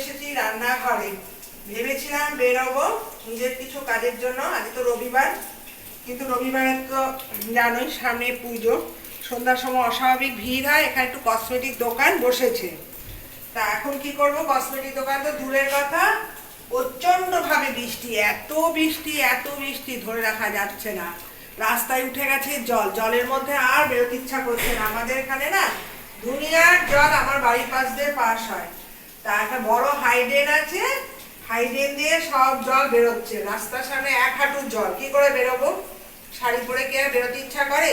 এসেছি রান্নাঘরে। ভেবেছিলাম বেরোবো, নিজের কিছু কাজের জন্য। আজ তো রবিবার, কিন্তু রবিবারে তো জানোই সামনে পুজো। সন্ধ্যার সময় অস্বাভাবিক ভিড় হয়, এখানে একটু কসমেটিক দোকান বসেছে। তা এখন কি করব? কসমেটিক দোকান তো দূরের কথা। প্রচণ্ড ভাবে বৃষ্টি, এত বৃষ্টি এত বৃষ্টি ধরে রাখা যাচ্ছে না। রাস্তায় উঠে গেছে জল। জলের মধ্যে আর বেরোতে ইচ্ছা করছে না। আমাদের এখানে না দুনিয়ার জল আমার বাড়ির পাশ দিয়ে পাশ হয়। তা একটা বড় হাইডেন আছে হাইডেন দিয়ে সব জল বেরোচ্ছে। রাস্তার সামনে এক হাঁটু জল। কি করে বেরোবো? শাড়ি পরে কি বেরোতে ইচ্ছা করে?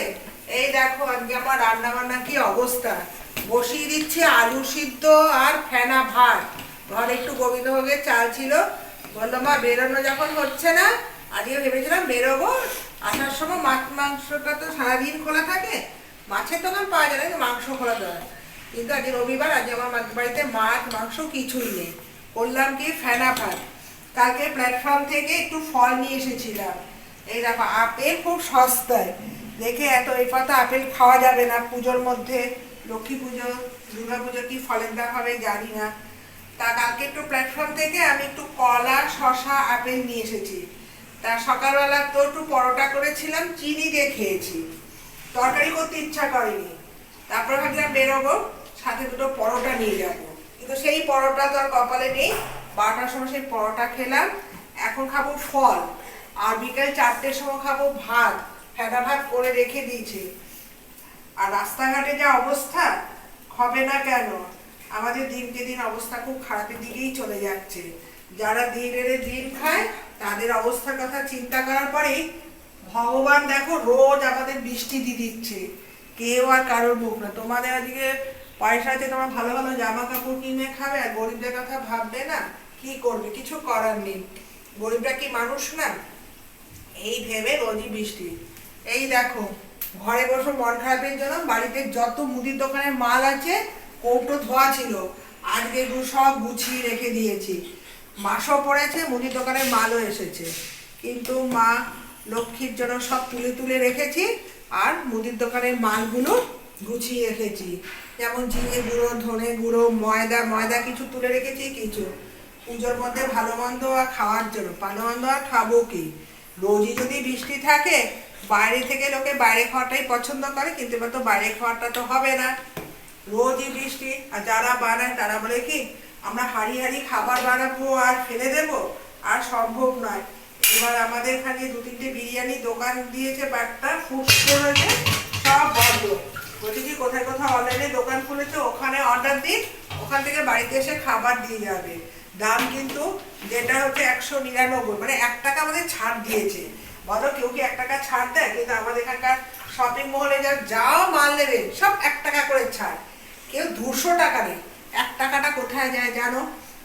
এই দেখো আজকে আমার রান্না বান্না কি অবস্থা। বসিয়ে দিচ্ছি আলু সিদ্ধ আর ফেনা ভাত। ঘরে একটু গোবিন্দভোগের চাল ছিল। বলল মা, বেরোনো যখন হচ্ছে না, আজকে ভেবেছিলাম বেরোবো। আসার সময় মাছ মাংসটা তো সারাদিন খোলা থাকে। মাছের দোকান পাওয়া যায় না মাংস খোলা দেয় কিন্তু আজকে রবিবার আজকে আমার বাড়িতে মাছ, মাংস কিছুই নেই। করলাম কি, ফেনা ভাত। কালকে প্ল্যাটফর্ম থেকে একটু ফল নিয়ে এসেছিলাম। এই দেখো, আপেল খুব সস্তায়। দেখে এত এই কথা আপেল খাওয়া যাবে না পুজোর মধ্যে। লক্ষ্মী পুজো, দুর্গা পুজো কি ফলের দাম হবে জানি না। তা কালকে একটু প্ল্যাটফর্ম থেকে আমি একটু কলা শশা আপেল নিয়ে এসেছি। তা সকালবেলা তো একটু পরোটা করেছিলাম, চিনি দিয়ে খেয়েছি। তরকারি করতে ইচ্ছা করেনি। তারপর ভাবলাম বেরোবো। সাথে দুটো পরোটা নিয়ে যাব। কিন্তু সেই পরোটা তো আর কপালে নেই। বারোটার সময় সেই পরোটা খেলাম। এখন খাব ফল। আর বিকেল চারটের সময় খাব ভাত। ফেটা ভাত করে রেখে দিয়েছি। আর রাস্তাঘাটে যা অবস্থা, হবে না কেন? আমাদের দিনকে দিন অবস্থা খুব খারাপের দিকেই চলে যাচ্ছে। যারা দিন এনে দিন খায়, তাদের অবস্থার কথা চিন্তা করার পরেই ভগবান দেখো, রোজ আমাদের বৃষ্টি দিয়ে দিচ্ছে। কেউ আর কারোর মুখ না। তোমাদের আজকে পয়সা আছে তোমার ভালো ভালো জামা কাপড় কিনে খাবে আর গরিবদের কথা ভাববে না, কি করবে? কিছু করার নেই। গরিবরা কি মানুষ না? এই ভেবে রোজই বৃষ্টি। এই দেখো, ঘরে বসে মন খারাপের জন্য বাড়িতে যত মুদির দোকানের মাল আছে, কৌটো ধোয়া ছিল। আজকে এগুলো সব গুছিয়ে রেখে দিয়েছি। মাসও পড়েছে, মুদির দোকানের মালও এসেছে। কিন্তু মা লক্ষ্মীর জন্য সব তুলে তুলে রেখেছি, আর মুদির দোকানের মালগুলো গুছিয়ে রেখেছি যেমন জিরে গুঁড়ো ধনে গুঁড়ো, ময়দা ময়দা কিছু তুলে রেখেছি, কিছু। পুজোর মধ্যে ভালো মন্দ আর খাওয়ার জন্য। ভালো মন্দ আর খাব কি? রোজই যদি বৃষ্টি থাকে, বাইরে থেকে লোকে বাইরে খাওয়াটাই পছন্দ করে, কিন্তু এবার তো বাইরে খাওয়াটা তো হবে না। রোজই বৃষ্টি, আর যারা বানায় তারা বলে কি, আমরা হাড়ি হাড়ি খাবার বানাবো আর ফেলে দেব? আর সম্ভব নয়। এবার আমাদের এখানে দু তিনটে বিরিয়ানি দোকান দিয়েছে ফুড স্টোর হয়েছে, সব বন্ধ। বলছি কোথায় কোথায় অনলাইনে দোকান খুলেছে, ওখানে অর্ডার দিন, ওখান থেকে বাড়িতে এসে খাবার দিয়ে যাবে। দাম কিন্তু যেটা হচ্ছে একশো নিরানব্বই মানে এক টাকা আমাদের ছাড় দিয়েছে। বলো, কেউ কি এক টাকা ছাড় দেয়? কিন্তু আমাদের এখানকার শপিং মহলে যা যাও মাল নেবে, সব এক টাকা করে ছাড়। কেউ দুশো টাকা নেই। এক টাকাটা কোথায় যায় জানো?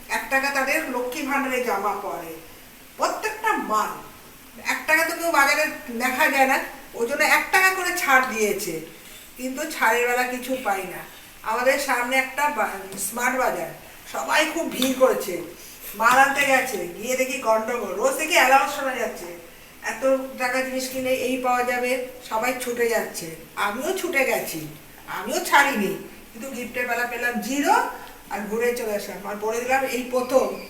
এক টাকা তাদের লক্ষ্মী ভাণ্ডারে জমা পড়ে। প্রত্যেকটা মাল। এক টাকা তো কেউ বাজারে দেখা যায় না। ওই জন্য এক টাকা করে ছাড় দিয়েছে। কিন্তু ছাড়ের বেলা কিছু পাই না। আমাদের সামনে একটা স্মার্ট বাজার। সবাই খুব ভিড় করেছে। মাল আনতে গেছে। গিয়ে দেখি গন্ডগোল। রোজ দেখি অ্যালাউন্স শোনা যাচ্ছে। এত টাকা জিনিস কিনে এই পাওয়া যাবে, সবাই ছুটে যাচ্ছে। আমিও ছুটে গেছি। আমিও ছাড়িনি। কিন্তু গিফটের বেলা পেলাম জিরো আর ঘুরে চলে আসলাম। আর বলে দিলাম, এই প্রথম।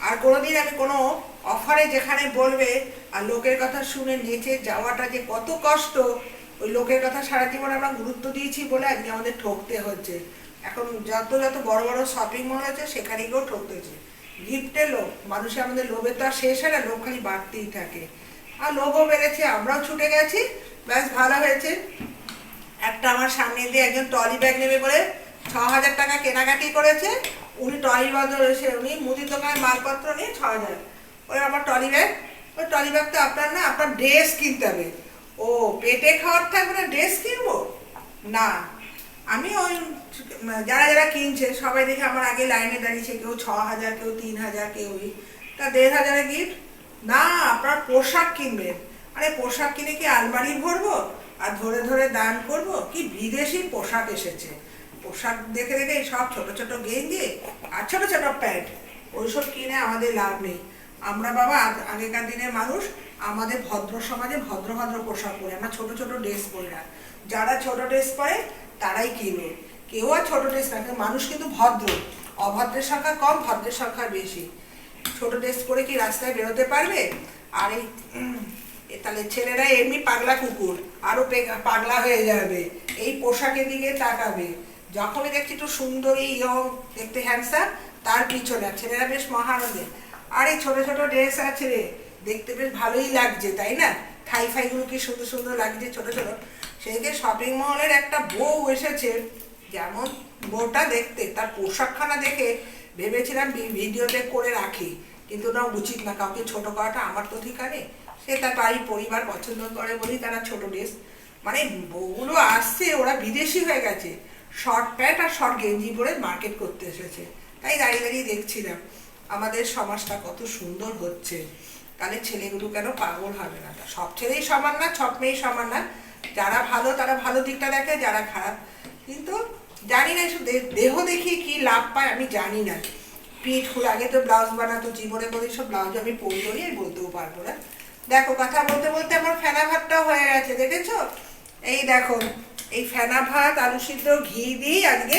আর কোনোদিন আমি কোনো অফারে যেখানে বলবে আর লোকের কথা শুনে নেচে যাওয়াটা যে কত কষ্ট ওই লোকের কথা সারা জীবন আমরা গুরুত্ব দিয়েছি বলে আজকে আমাদের ঠকতে হচ্ছে। এখন যত যত বড় বড় শপিং মল আছে সেখানে গিয়েও ঠকতে হচ্ছে। গিফটের লোভ, মানুষের আমাদের লোভের তো আর শেষ হয় না, লোভ খালি বাড়তেই থাকে। আর লোভও বেড়েছে, আমরাও ছুটে গেছি, ব্যাস ভালো হয়েছে। একটা আমার সামনে দিয়ে একজন ট্রলি ব্যাগ নেবে বলে ছ হাজার টাকা কেনাকাটি করেছে, উনি ট্রলি বদল এসে, উনি মুদির দোকানের মালপত্র নিয়ে ছ হাজার। ওই আমার ট্রলি ব্যাগ ওই ট্রলি ব্যাগ তো আপনার না, আপনার ড্রেস কিনতে হবে। ও, পেটে খাওয়ার থাকবে না, ড্রেস কিনবো? না। আমি ওই, যারা যারা কিনছে, সবাই দেখে আমার আগে লাইনে দাঁড়িয়েছে, কেউ ছ হাজার, কেউ তিন হাজার কেউ তা দেড় হাজারের গিফট না, আপনার পোশাক কিনবেন। আরে, পোশাক কিনে কি আলমারি ভরবো? আর ধরে ধরে দান করব? কি বিদেশি পোশাক এসেছে। পোশাক দেখে দেখে সব ছোট ছোট গেঞ্জি আর ছোট ছোট প্যান্ট। ওইসব কিনে আমাদের লাভ নেই। আমরা বাবা আগ- আগেকার দিনের মানুষ আমাদের ভদ্র সমাজে ভদ্র ভদ্র পোশাক পরে, আমরা ছোট ছোট ড্রেস পরি না। যারা ছোট ড্রেস পরে, তারাই কিনবে কেউ আর ছোট ড্রেস না মানুষ কিন্তু ভদ্র। অভদ্রের সংখ্যা কম, ভদ্রের সংখ্যা বেশি। ছোট ড্রেস পরে কি রাস্তায় বেরোতে পারবে? আর এই তাহলে ছেলেরা এমনি পাগলা কুকুর, আরও পে- পাগলা হয়ে যাবে। এই পোশাকের দিকে তাকাবে। যখনই দেখছি একটু সুন্দরী, ইয়ং, দেখতে হ্যান্ডসাম তার পিছনে। ছেলেরা বেশ মহানন্দে আর এই ছোট ছোট ড্রেস আছে দেখতে বেশ ভালোই লাগছে, তাই না? থাই ফাইগুলো কি সুন্দর সুন্দর লাগছে ছোট ছোট। সেইদিকে শপিং মলের একটা বউ এসেছে, যেমন বউটা দেখতে, তার পোশাকখানা দেখে ভেবেছিলাম ভিডিওতে করে রাখি। কিন্তু না, উচিত না, কাউকে ছোট করাটা আমার তো নেই। সে তার বাড়ির পরিবার পছন্দ করে বলেই তারা ছোট ড্রেস। মানে বউগুলো আসছে, ওরা বিদেশি হয়ে গেছে। শর্ট প্যান্ট আর শর্ট গেঞ্জি পরে মার্কেট করতে এসেছে। তাই দাঁড়িয়ে দাঁড়িয়ে দেখছিলাম, আমাদের সমাজটা কত সুন্দর হচ্ছে। তাহলে ছেলেগুলো কেন পাগল হবে না? সব ছেলেই সমান না, সব মেয়েই সমান না। যারা ভালো, তারা ভালো দিকটা দেখে, যারা খারাপ। কিন্তু জানি না দেহ দেখিয়ে কি লাভ পায়, আমি জানি না। পিঠ ফুল, আগে তো ব্লাউজ বানাতো, জীবনে করে সব ব্লাউজ আমি পরবো নি আর বলতেও পারব না। দেখো, কথা বলতে বলতে আমার ফেনা ভাতটাও হয়ে গেছে, দেখেছ? এই দেখো, এই ফেনা ভাত, আলু সিদ্ধ, ঘি দিয়ে আজকে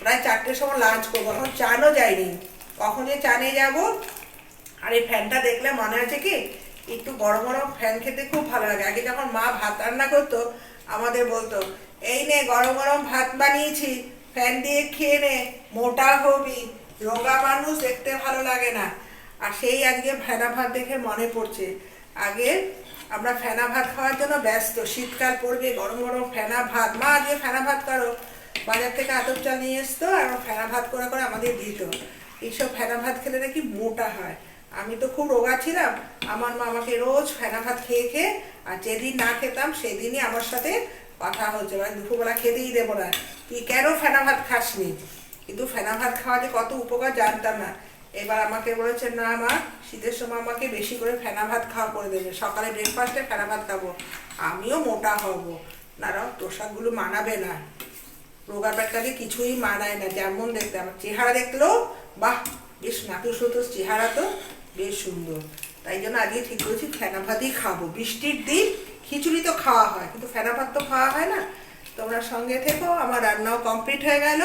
প্রায় চারটের সময় লাঞ্চ করব। এখন চানও যায়নি। কখন যে চানে যাব? আর এই ফ্যানটা দেখলে মনে আছে কি? একটু গরম গরম ফ্যান খেতে খুব ভালো লাগে। আগে যখন মা ভাত রান্না করতো, আমাদের বলতো, এই নে গরম গরম ভাত বানিয়েছি, ফ্যান দিয়ে খেয়ে নে, মোটা হবি, রোগা মানুষ দেখতে ভালো লাগে না। আর সেই আজকে ফেনা ভাত দেখে মনে পড়ছে। আগে আমরা ফেনা ভাত খাওয়ার জন্য ব্যস্ত, শীতকাল পড়বে, গরম গরম ফেনা ভাত। মা, আজকে ফেনা ভাত করো। বাজার থেকে আতপ চাল নিয়ে আসতো আর ফেনা ভাত করে করে আমাদের দিত। এইসব ফেনা ভাত খেলে নাকি মোটা হয়। আমি তো খুব রোগা ছিলাম। আমার মা আমাকে রোজ ফেনা ভাত খেয়ে খেয়ে, আর যেদিন না খেতাম সেদিনই আমার সাথে কথা হচ্ছে মানে দুপুরবেলা খেতেই দেবো না। তুই কেন ফেনা ভাত খাসনি? কিন্তু ফেনা ভাত খাওয়া যে কত উপকার জানতাম না। এবার আমাকে বলেছে, না মা, শীতের সময় আমাকে বেশি করে ফেনা ভাত খাওয়া করে দেবে। সকালে ব্রেকফাস্টে ফেনা ভাত খাব। আমিও মোটা হব। না পোশাকগুলো মানাবে না। রোগা পেটটাকে কিছুই মানায় না। যেমন দেখতে আমার চেহারা দেখলেও, বাহ, বেশ নাটুস সুতুস চেহারা তো। বেশ সুন্দর। তাই জন্য আগে ঠিক করেছি ফেনা ভাতই খাব। বৃষ্টির দিন খিচুড়ি তো খাওয়া হয়, কিন্তু ফেনা ভাত তো খাওয়া হয় না। তোমরা সঙ্গে থেকো, আমার রান্নাও কমপ্লিট হয়ে গেল।